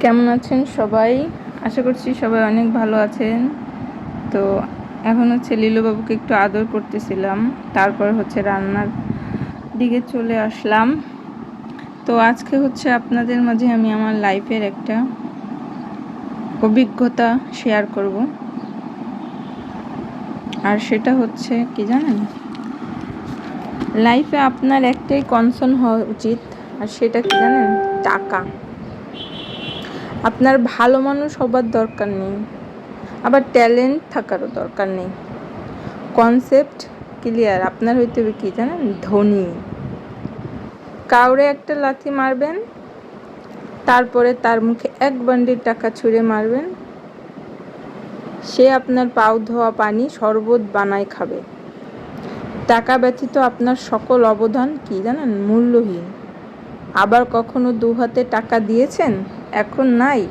কেমন আছেন সবাই? আশা করছি সবাই অনেক ভালো আছেন। তো এখন হচ্ছে লীলুবাবুকে একটু আদর করতেছিলাম। তারপর হচ্ছে রান্নার দিকে চলে আসলাম। তো আজকে হচ্ছে আপনাদের মাঝে আমি আমার লাইফের একটা অভিজ্ঞতা শেয়ার করব। আর সেটা হচ্ছে, কি জানেন? লাইফে আপনার একটাই কনসার্ন হওয়া উচিত, আর সেটা কি জানেন? টাকা। আপনার ভালো মানুষ হবার দরকার নেই। আবার ট্যালেন্ট থাকারও দরকার নেই। কনসেপ্ট ক্লিয়ার আপনার হইতে হবে কি জানেন? ধনী। কাউরে একটা লাথি মারবেন, তারপরে তার মুখে এক বান্ডির টাকা ছুঁড়ে মারবেন। সে আপনার পাও ধোয়া পানি শরবত বানায় খাবে। টাকা ব্যতীত আপনার সকল অবদান কি জানেন? মূল্যহীন। আবার কখনো দু হাতে টাকা দিয়েছেন? এখন নাই।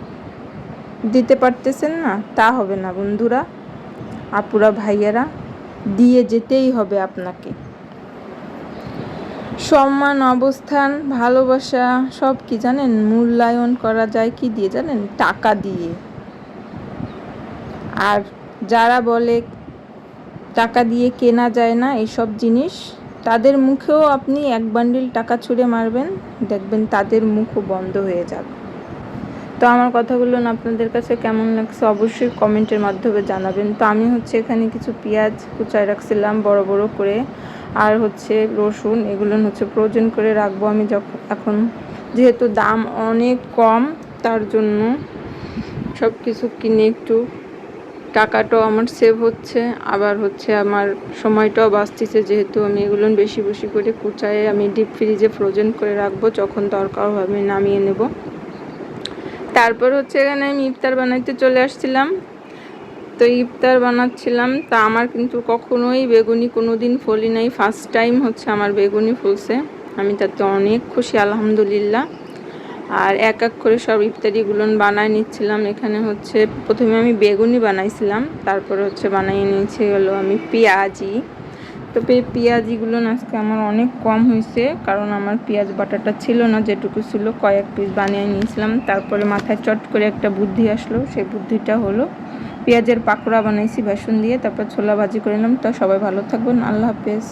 দিতে পারতেছেন না? তা হবে না বন্ধুরা। আপুরা, ভাইয়ারা, দিয়ে যেতেই হবে আপনাকে। সম্মান, অবস্থান, ভালোবাসা, সব কি জানেন? মূল্যায়ন করা যায় কি দিয়ে জানেন? টাকা দিয়ে। আর যারা বলে টাকা দিয়ে কেনা যায় না এইসব জিনিস তাদের মুখেও আপনি এক বান্ডিল টাকা ছুঁড়ে মারবেন, দেখবেন তাদের মুখও বন্ধ হয়ে যাবে। তো আমার কথাগুলো আপনাদের কাছে কেমন লাগছে অবশ্যই কমেন্টের মাধ্যমে জানাবেন। তো আমি হচ্ছে এখানে কিছু পেঁয়াজ কুচায় রাখছিলাম বড় বড় করে, আর হচ্ছে রসুন, এগুলো হচ্ছে প্রয়োজন করে রাখব আমি যখন এখন। যেহেতু দাম অনেক কম, তার জন্য সব কিছু কিনে একটু টাকাটাও আমার সেভ হচ্ছে, আবার হচ্ছে আমার সময়টাও বাঁচতেছে যেহেতু আমি এগুলো বেশি বেশি করে কুচায়ে আমি ডিপ ফ্রিজে ফ্রোজেন করে রাখব, যখন দরকার হবে নামিয়ে নেব। তারপর হচ্ছে এখানে আমি ইফতার বানাইতে চলে আসছিলাম। তো ইফতার বানাচ্ছিলাম, তা আমার কিন্তু কখনোই বেগুনি কোনো দিন ফলি নাই ফার্স্ট টাইম হচ্ছে আমার বেগুনি ফুলছে। আমি তাতে অনেক খুশি, আলহামদুলিল্লাহ। আর এক এক করে সব ইফতারিগুলো বানায় নিচ্ছিলাম। এখানে হচ্ছে প্রথমে আমি বেগুনি বানাইছিলাম, তারপরে হচ্ছে বানিয়ে নিয়েছি হলো আমি পেঁয়াজি। তো পেঁয়াজিগুলো আজকে আমার অনেক কম হয়েছে কারণ আমার পেঁয়াজ বাটাটা ছিল না, যেটুকু ছিল কয়েক পিস বানিয়ে নিয়েছিলাম। তারপরে মাথায় চট করে একটা বুদ্ধি আসলো, সেই বুদ্ধিটা হলো পেঁয়াজের পাকোড়া বানাইছি বেসন দিয়ে, তারপর ছোলা ভাজি করে নিলাম। তো সবাই ভালো থাকবেন, আল্লাহ হাফেজ।